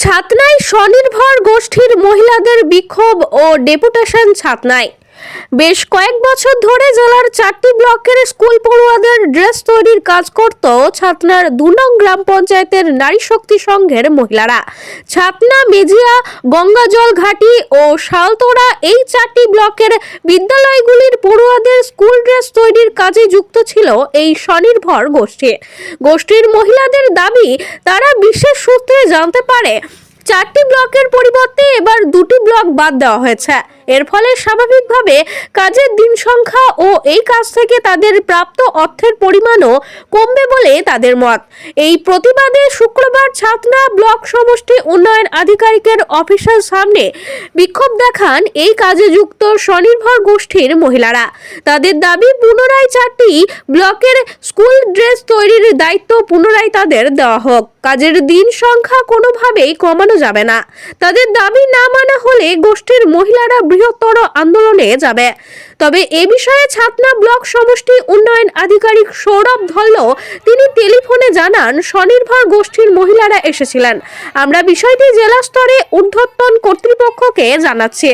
ছাতনায় স্বনির্ভর গোষ্ঠীর মহিলাদের বিক্ষোভ ও ডেপুটেশন ছাতনায়। বেশ কয়েক বছর ধরে জেলার চারটি ব্লকের স্কুল পড়ুয়াদের ড্রেস তৈরির কাজ করত ছাতনার দু নং গ্রাম পঞ্চায়েতের নারী শক্তি সংঘের মহিলারা। ছাতনা মেজিয়া গঙ্গাজল ঘাটি ও শালতোড়া এই চারটি ব্লকের বিদ্যালয়গুলির পড়ুয়াদের স্কুল ড্রেস তৈরির কাজে যুক্ত ছিল এই স্বনির্ভর গোষ্ঠী। গোষ্ঠীর মহিলাদের দাবি, তারা বিশেষ সূত্রে জানতে পারে চারটি ব্লকের পরিবর্তে এবার দুটি ব্লক বাদ দেওয়া হয়েছে। এর ফলে স্বাভাবিকভাবে কাজের দিন সংখ্যা ও এই কাজ থেকে তাদের প্রাপ্ত অর্থের পরিমাণও কমবে বলে তাদের মত। এই প্রতিবাদে শুক্রবার ছাতনা ব্লক সমষ্টি উন্নয়ন আধিকারিকের অফিসের সামনে বিক্ষোভ দেখান এই কাজে যুক্ত স্বনির্ভর গোষ্ঠীর মহিলারা। তাদের দাবি, পুনরায় চারটি ব্লকের স্কুল ড্রেস তৈরির দায়িত্ব পুনরায় তাদের দেওয়া হোক। কাজের দিন সংখ্যা কোনোভাবেই কমানো যাবে না। তাদের দাবি না মানা হলে গোষ্ঠীর মহিলারা বৃহত্তর আন্দোলনে যাবে। তবে এ বিষয়ে ছাতনা ব্লক সমষ্টি উন্নয়ন আধিকারিক সৌরভ ধল্ল তিনি টেলিফোনে জানান, স্বনির্ভর গোষ্ঠীর মহিলারা এসেছিলেন। আমরা বিষয়টি জেলা স্তরে ঊর্ধ্বতন কর্তৃপক্ষকে জানাচ্ছি।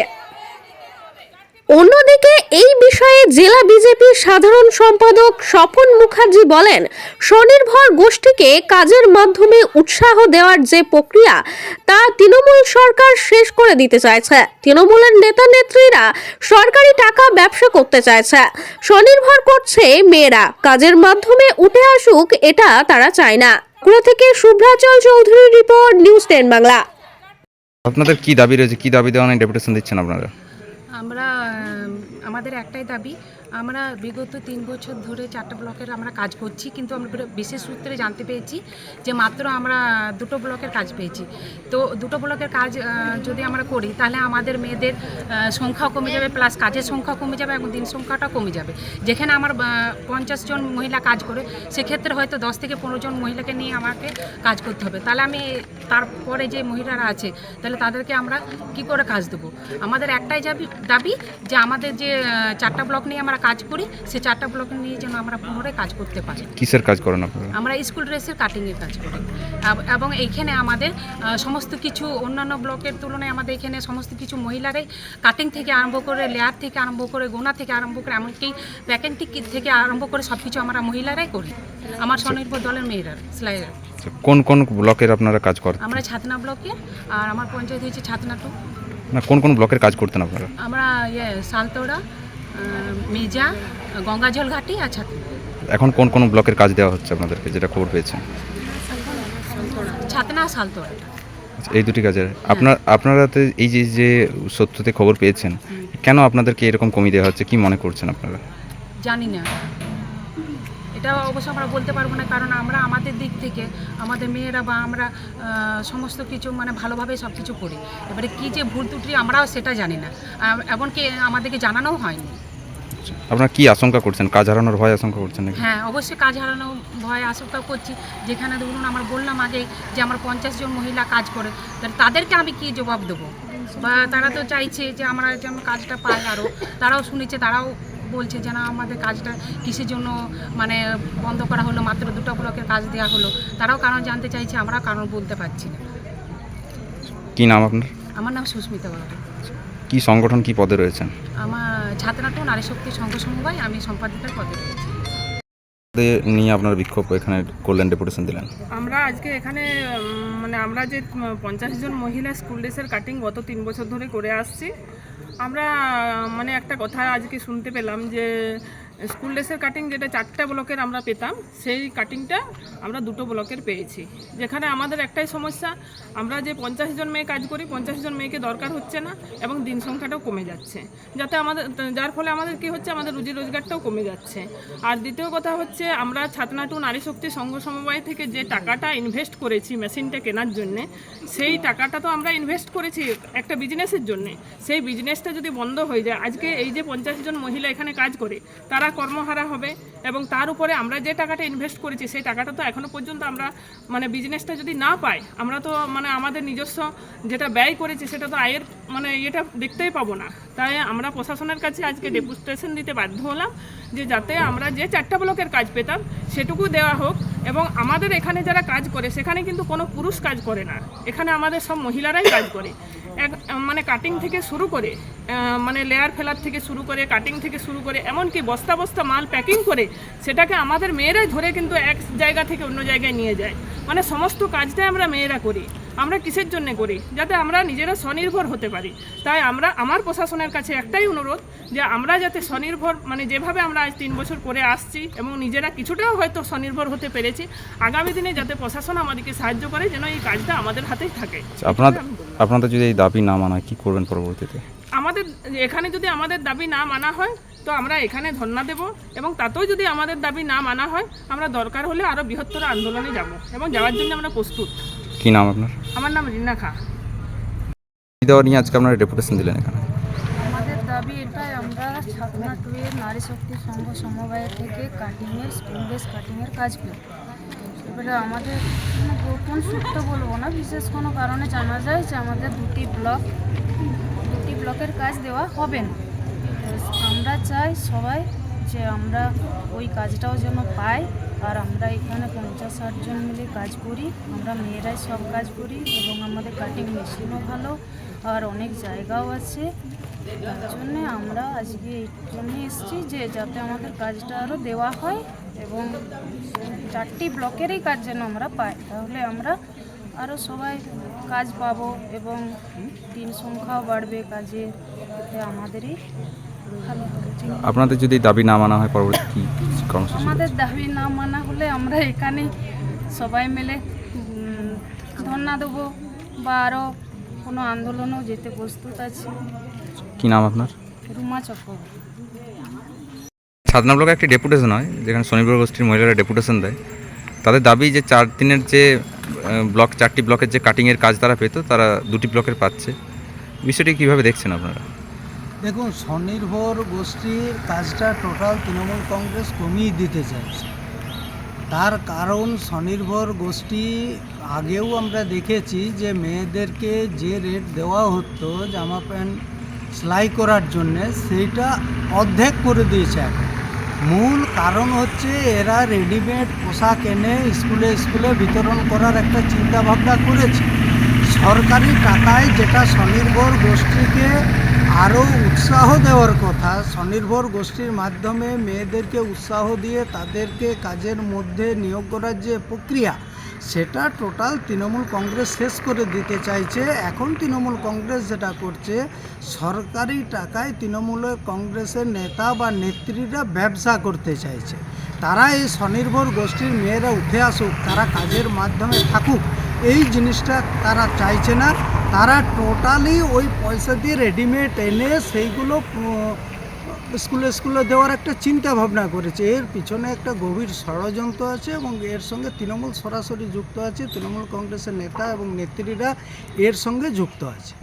অন্যদিকে এই বিষয়ে জেলা বিজেপির সাধারণ সম্পাদক স্বপন মুখার্জি বলেন, স্বনির্ভর গোষ্ঠীকে কাজের মাধ্যমে উৎসাহ দেওয়ার যে প্রক্রিয়া, তা তৃণমূল সরকার শেষ করে দিতে চাইছে। তৃণমূলের নেতা নেত্রীরা সরকারি টাকা ব্যবসা করতে চাইছে। স্বনির্ভর করছে মেয়েরা। কাজের মাধ্যমে উঠে আসুক এটা তারা চায় না। কুড়া থেকে শুভ্রাচল চৌধুরীর রিপোর্ট, নিউজ টেন বাংলা। আপনাদের কি দাবি রয়েছে? কি দাবি দেওয়া ডেপুটেশন দিচ্ছেন আপনারা? আমরা আমাদের একটাই দাবি আমরা বিগত তিন বছর ধরে চারটা ব্লকের আমরা কাজ করছি কিন্তু আমরা বিশেষ সূত্রে জানতে পেরেছি যে মাত্র আমরা দুটো ব্লকের কাজ পেয়েছি। তো দুটো ব্লকের কাজ যদি আমরা করি তাহলে আমাদের মেয়েদের আহ, সংখ্যাও কমে যাবে প্লাস কাজের সংখ্যা কমে যাবে এবং দিন সংখ্যাটা কমে যাবে। যেখানে আমার পঞ্চাশ জন মহিলা কাজ করে সেক্ষেত্রে হয়তো দশ থেকে পনেরো জন মহিলাকে নিয়ে আমাকে কাজ করতে হবে। তাহলে আমি তারপরে যে মহিলারা আছে তাহলে তাদেরকে আমরা কি করে কাজ দেবো? আমাদের একটাই দাবি দাবি যে আমাদের যে চারটা ব্লক নিয়ে আমরা কাজ করি সে চারটা ব্লক নিয়ে যেন আমরা পুনরায় কাজ করতে পারি। কিসের কাজ করেন আপনারা? আমরা স্কুল ড্রেসের কাটিংয়ের কাজ করি। এবং এইখানে আমাদের সমস্ত কিছু অন্যান্য ব্লকের তুলনায় আমাদের এখানে সমস্ত কিছু মহিলারাই কাটিং থেকে আরম্ভ করে লেয়ার থেকে আরম্ভ করে গোনা থেকে আরম্ভ করে এমনকি প্যাকেন্টিং থেকে আরম্ভ করে সব কিছু আমরা মহিলারাই করি। আমার স্বনির্ভর দলের মেয়েরা সেলাইয়ের আচ্ছা, কোন কোন ব্লকের আপনারা কাজ করেন আমরা ছাতনা ব্লকে আর আমার পঞ্চায়েত হয়েছে ছাতনা টু না কোন কোন ব্লকের কাজ করতেন আপনারা? আমরা ইয়ে সালতোড়া মেজা গঙ্গাজল ঘাটি আর ছাতনা এখন কোন কোন ব্লকের কাজ দেওয়া হচ্ছে আপনাদেরকে যেটা খবর পেয়েছেন? ছাতনা সালতোড়া। আচ্ছা, এই দুটি কাজের। আপনার আপনারা এই যে যে সত্যতে খবর পেয়েছেন কেন আপনাদেরকে এরকম কমিয়ে দেওয়া হচ্ছে? কি মনে করছেন আপনারা? জানি না। এটা অবশ্য আমরা বলতে পারব না কারণ আমরা আমাদের দিক থেকে আমাদের মেয়েরা বা আমরা সমস্ত কিছু মানে ভালোভাবে সব কিছু করি। এবারে কী যে ভুল ত্রুটি আমরাও সেটা জানি না। এমনকি আমাদেরকে জানানোও হয়নি। আপনারা কি আশঙ্কা করছেন? কাজ হারানোর ভয় আশঙ্কা করছেন নাকি? হ্যাঁ অবশ্যই কাজ হারানো ভয় আশঙ্কা করছি। যেখানে ধরুন আমার বললাম আগে যে আমার পঞ্চাশ জন মহিলা কাজ করে তাদেরকে আমি কি জবাব দেবো? বা তারা তো চাইছে যে আমরা যেমন কাজটা পাই আরও তারাও শুনেছে তারাও বলছে যে না আমাদের কাজটা কিসের জন্য মানে বন্ধ করা হলো মাত্র দুটো ব্লকের কাজ দেওয়া হলো। তারাও কারণ জানতে চাইছে আমরা কারণ বলতে পারছি না। কি নাম আপনার? আমার নাম সুস্মিতা বাবু কি সংগঠন কি পদে রয়েছেন? আমার ছাত্রাটো নারী শক্তি সংঘ সমবায় আমি সম্পাদিকার পদে রয়েছি। নিয়ে আপনারা বিক্ষোভ এখানে করলেন ডেপুটেশন দিলেন। আমরা আজকে এখানে মানে আমরা যে পঞ্চাশ জন মহিলা স্কুল ড্রেসের কাটিং গত তিন বছর ধরে করে আসছি। আমরা মানে কথা আজকে শুনতে পেলাম যে, স্কুল ড্রেসের কাটিং যেটা চারটা ব্লকের আমরা পেতাম, সেই কাটিংটা আমরা দুটো ব্লকের পেয়েছি। যেখানে আমাদের একটাই সমস্যা, আমরা যে পঞ্চাশ জন মেয়ে কাজ করি, পঞ্চাশ জন মেয়েকে দরকার হচ্ছে না এবং দিন সংখ্যাটাও কমে যাচ্ছে। যাতে আমাদের, যার ফলে আমাদের কি হচ্ছে, আমাদের রুজি রোজগারটাও কমে যাচ্ছে। আর দ্বিতীয় কথা হচ্ছে, আমরা ছাতনাটু নারী শক্তি সংঘ সমবায় থেকে যে টাকাটা ইনভেস্ট করেছি মেশিনটা কেনার জন্যে, সেই টাকাটা তো আমরা ইনভেস্ট করেছি একটা বিজনেসের জন্যে। সেই বিজনেসটা যদি বন্ধ হয়ে যায়, আজকে এই যে পঞ্চাশ জন মহিলা এখানে কাজ করে, তারা কর্মহারা হবে এবং তার উপরে আমরা যে টাকাটা ইনভেস্ট করেছি, সেই টাকাটা তো এখনও পর্যন্ত আমরা মানে বিজনেসটা যদি না পাই, আমরা তো মানে আমাদের নিজস্ব যেটা ব্যয় করেছি, সেটা তো আয়ের মানে এটা দেখতেই পাবো না। তাই আমরা প্রশাসনের কাছে আজকে ডেপুটেশন দিতে বাধ্য হলাম যে যাতে আমরা যে চারটা ব্লকের কাজ পেতাম, সেটুকু দেওয়া হোক। এবং আমাদের এখানে যারা কাজ করে, সেখানে কিন্তু কোনো পুরুষ কাজ করে না। এখানে আমাদের সব মহিলারাই কাজ করে। এক মানে কাটিং থেকে শুরু করে মানে লেয়ার ফেলার থেকে শুরু করে কাটিং থেকে শুরু করে, এমনকি বস্তা বস্তা মাল প্যাকিং করে, সেটাকে আমাদের মেয়েরাই ধরে কিন্তু এক জায়গা থেকে অন্য জায়গায় নিয়ে যায়। মানে সমস্ত কাজটাই আমরা মেয়েরা করি আমরা কিসের জন্য করি? যাতে আমরা নিজেরা স্বনির্ভর হতে পারি। তাই আমরা আমার প্রশাসনের কাছে একটাই অনুরোধ যে আমরা যাতে স্বনির্ভর মানে যেভাবে আমরা আজ তিন বছর করে আসছি এবং নিজেরা কিছুটাও হয়তো স্বনির্ভর হতে পেরেছি আগামী দিনে যাতে প্রশাসন আমাদেরকে সাহায্য করে যেন এই কাজটা আমাদের হাতেই থাকে। আচ্ছা, আপনাদের আপনাদের যদি এই দাবি না মানা কি করবেন পরবর্তীতে? আমাদের এখানে যদি আমাদের দাবি না মানা হয় তো আমরা এখানে ধর্ণা দেব এবং তাতেও যদি আমাদের দাবি না মানা হয় আমরা দরকার হলে আরও বৃহত্তর আন্দোলনে যাব এবং যাওয়ার জন্য আমরা প্রস্তুত। কি নাম আপনার? আমার নাম রিনা খা। দেওয়া নিয়ে আজকে আপনারা ডেপুটেশন দিলেন এখানে। আমাদের দাবি এটাই আমরা ছাতনা টুয়ের নারী শক্তি সংঘ সমবায় থেকে কাটিংয়ের স্কুল বেস কাটিংয়ের কাজ করি এবারে আমাদের কোনো গোপন সূত্র বলব না বিশেষ কোনো কারণে জানা যায় যে আমাদের দুটি ব্লক দুটি ব্লকের কাজ দেওয়া হবে না। আমরা চাই সবাই যে আমরা ওই কাজটাও যেন পাই আর আমরা এখানে পঞ্চাশ ষাট জন মিলে কাজ করি, আমরা মেয়েরাই সব কাজ করি এবং আমাদের কাটিং মেশিনও ভালো আর অনেক জায়গাও আছে। তার জন্যে আমরা আজকে এই জন্যে এসেছি যে যাতে আমাদের কাজটা আরও দেওয়া হয় এবং চারটি ব্লকেরই কাজ যেন আমরা পাই। তাহলে আমরা আরও সবাই কাজ পাবো এবং দিন সংখ্যাও বাড়বে কাজে আমাদেরই আপনাদের যদি দাবি না মানা হয় পরবর্তী কি কর্মসূচি? আমাদের দাবি না মানা হলে আমরা এখানে সবাই মিলে ধর্ণা দেবো বা আরও কোনো আন্দোলনেও যেতে প্রস্তুত আছি। কি নাম আপনার? রুমা চক্রবর্তী সাধনা ব্লকে একটি ডেপুটেশন হয় যেখানে শনিবার গোষ্ঠীর মহিলারা ডেপুটেশন দেয়। তাদের দাবি যে চার দিনের যে ব্লক চারটি ব্লকের যে কাটিংয়ের কাজ তারা পেত তারা দুটি ব্লকের পাচ্ছে। বিষয়টি কীভাবে দেখছেন আপনারা? দেখুন, স্বনির্ভর গোষ্ঠীর কাজটা টোটাল তৃণমূল কংগ্রেস কমিয়ে দিতে চাইছে। তার কারণ স্বনির্ভর গোষ্ঠী, আগেও আমরা দেখেছি যে মেয়েদেরকে যে রেট দেওয়া হতো জামা প্যান্ট সেলাই করার জন্যে, সেইটা অর্ধেক করে দিয়েছে এখন। মূল কারণ হচ্ছে এরা রেডিমেড পোশাক এনে স্কুলে স্কুলে বিতরণ করার একটা চিন্তাভাবনা করেছে। সরকারি টাকায় যেটা স্বনির্ভর গোষ্ঠীকে আরও উৎসাহ দেওয়ার কথা। স্বনির্ভর গোষ্ঠীর মাধ্যমে মেয়েদেরকে উৎসাহ দিয়ে তাদেরকে কাজের মধ্যে নিয়োগ করার যে প্রক্রিয়া, সেটা টোটাল তৃণমূল কংগ্রেস শেষ করে দিতে চাইছে। এখন তৃণমূল কংগ্রেস যেটা করছে, সরকারি টাকায় তৃণমূল কংগ্রেসের নেতা বা নেত্রীরা ব্যবসা করতে চাইছে। তারা এই স্বনির্ভর গোষ্ঠীর মেয়েরা উঠে আসুক, তারা কাজের মাধ্যমে থাকুক। এই জিনিসটা তারা চাইছে না। তারা টোটালি ওই পয়সা দিয়ে রেডিমেড এনে সেইগুলো স্কুলে স্কুলে দেওয়ার একটা চিন্তা ভাবনা করেছে। এর পিছনে একটা গভীর ষড়যন্ত্র আছে এবং এর সঙ্গে তৃণমূল সরাসরি যুক্ত আছে। তৃণমূল কংগ্রেসের নেতা এবং নেত্রীরা এর সঙ্গে যুক্ত আছে।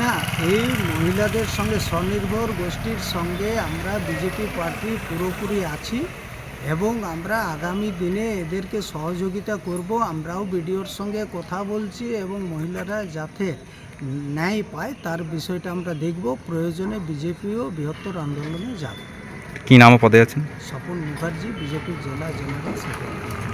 না, এই মহিলাদের সঙ্গে স্বনির্ভর গোষ্ঠীর সঙ্গে আমরা বিজেপি পার্টি পুরোপুরি আছি। এবং আমরা আগামী দিনে এদেরকে সহযোগিতা করব। আমরাও বিডিওর সঙ্গে কথা বলছি এবং মহিলারা যাতে ন্যায় পায় তার বিষয়টা আমরা দেখব। প্রয়োজনে বিজেপিও বৃহত্তর আন্দোলনে যাব। কি নাম পদে আছেন? স্বপন মুখার্জি বিজেপির জেলা জেনারেল সেক্রেটারি।